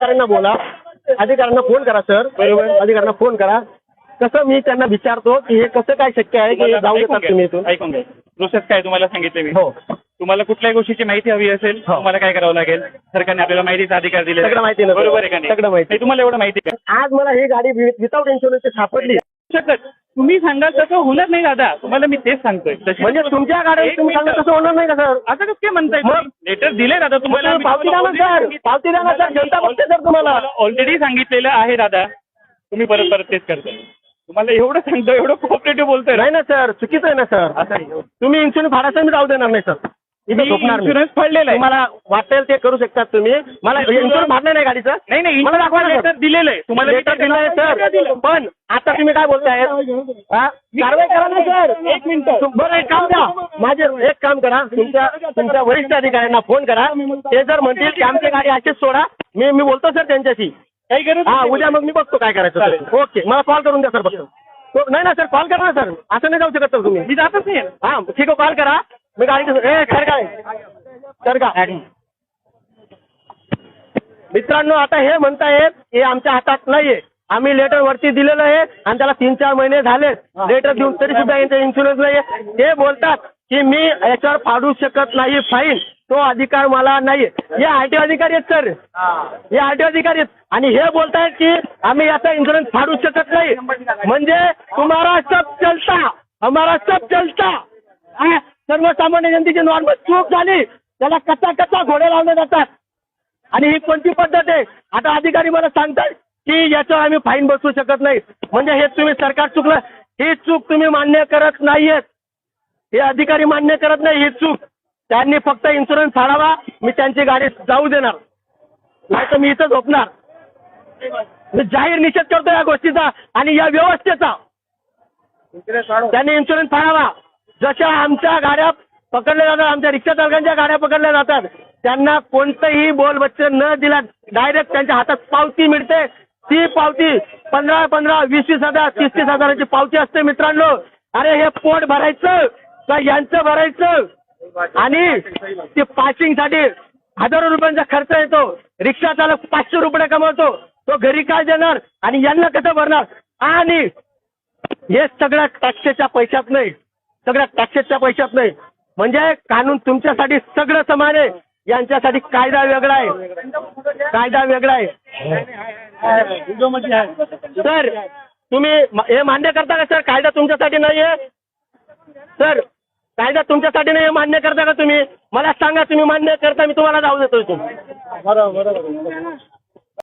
अधिकाऱ्यांना बोला. अधिकाऱ्यांना फोन करा सर बरोबर. अधिकाऱ्यांना फोन करा. कसं मी त्यांना विचारतो की हे कसं काय शक्य आहे की जाऊ ऐकून देतात तुम्ही घ्या इथून? ऐकून घ्या. प्रोसेस काय तुम्हाला सांगितले मी. हो. तुम्हाला कुठल्याही गोष्टीची माहिती हवी असेल हो. तुम्हाला काय करावं लागेल? सरकारने आपल्याला माहितीचा अधिकार दिले सगळं माहिती आहे. बरोबर आहे का नाही? सगळं माहिती. नाही, तुम्हाला एवढं माहिती आहे का? आज मला ही गाडी विदाऊट इन्शुरन्सची सापडली. शकत. तुम्ही सांगाल तसं होणार नाही दादा. तुम्हाला मी तेच सांगतोय. तशी- म्हणजे तुमच्या गाड्या एक तुम्ही मिनिटं. तसं होणार नाही का सर? असं कसं काय म्हणताय मग? लेटर दिले दादा तुम्हाला. पावती द्या ना सर. पावती द्या ना सर. जनता बघते सर तुम्हाला. ऑलरेडी सांगितलेलं आहे दादा. तुम्ही परत परत तेच करताय. तुम्हाला एवढं सांगतो एवढं कोऑपरेटिव्ह बोलतोय ना. नाही ना सर. चुकीचं आहे ना सर. असं नाही. तुम्ही इन्शुरन्स फाडायचं मी जाऊ देणार नाही सर. इथं झोपणार नाही. इन्शुरन्स फाडलेला आहे. तुम्हाला वाटेल ते करू शकतात तुम्ही. मला इन्शुरन्स फाडलं नाही गाडीचं. नाही नाही मला दाखवा ना, लेटर. दिलेलं आहे. तुम्हाला मी लेटर ते- दिलंय. सर पण आता तुम्ही काय बोलताय? हा? कारवाई करा ना सर एक मिनिटं. बरं एक काम द्या माझे एक काम करा. तुमच्या तुमच्या वरिष्ठ अधिकाऱ्यांना फोन करा. ते जर म्हणतील की आमची गाडी अशीच सोडा मी मी बोलतो सर त्यांच्याशी. काही गरज हा नाही. उद्या मग मी बघतो काय करायचं चालेल. ते. ओके. मला कॉल करून द्या सर फक्त. नाही ना सर कॉल करा ना सर असं नाही जाऊ शकत सर तुम्ही. मी जातच नाही. हा ठीक आहे कॉल करा. मी गाडी ए सर काय मित्रांनो आता हे म्हणतायत हे आमच्या हातात नाहीये. आम्ही लेटर वरती दिलेलं आहे आणि त्याला तीन चार महिने झाले लेटर देऊन तरी सुद्धा यांचा इन्शुरन्स नाहीये. ते बोलतात की मी याच्यावर फाडू शकत नाही फाईन तो अधिकार मला नाहीये. हे आरटीओ अधिकारी आहेत सर. हे आरटीओ अधिकारी आहेत. आणि हे बोलतायत की आम्ही याचा इन्शुरन्स फाडू शकत नाही. म्हणजे तुम्हाला सब चलता. हमारा सब चलता. सर्वसामान्य जनतेची नॉर्मल चूक झाली. त्याला कच्चा कच्चा घोडे लावले जातात. आणि ही कोणती पद्धत आहे? आता अधिकारी मला सांगतात की याच्यावर आम्ही फाईन बसवू शकत नाही. म्हणजे हे तुम्ही सरकार चुकलं. ही चूक तुम्ही मान्य करत नाहीयेत. हे अधिकारी मान्य करत नाही ही चूक. त्यांनी फक्त इन्शुरन्स फाडावा. मी त्यांची गाडी जाऊ देणार. नाही तर मी इथं झोपणार. मी जाहीर निषेध करतो या गोष्टीचा आणि या व्यवस्थेचा. त्यांनी इन्शुरन्स फाडावा. जशा आमच्या गाड्या पकडल्या जातात आमच्या रिक्षा चालकांच्या गाड्या पकडल्या जातात त्यांना कोणतंही बोलबच्चे न दिला डायरेक्ट त्यांच्या हातात पावती मिळते. ती पावती पंधरा पंधरा वीस वीस हजार तीस तीस हजाराची पावती असते मित्रांनो. अरे हे पोट भरायचं का यांचं भरायचं? आणि ते पासिंगसाठी हजारो रुपयांचा खर्च येतो. रिक्षा चालक पाचशे रुपये कमवतो. तो घरी काय देणार? आणि यांना कसं भरणार? आणि हे सगळ्या टॅक्सेच्या पैशात नाही. सगळ्या टॅक्सेसच्या पैशात नाही. म्हणजे कानून तुमच्यासाठी सगळं समान आहे. यांच्यासाठी कायदा वेगळा आहे. कायदा वेगळा आहे. सर तुम्ही हे मान्य करता का सर? कायदा तुमच्यासाठी नाही आहे? सर कायदा तुमच्यासाठी नाही मान्य करता का तुम्ही? मला सांगा तुम्ही मान्य करता मी तुम्हाला जाऊ देतो बरोबर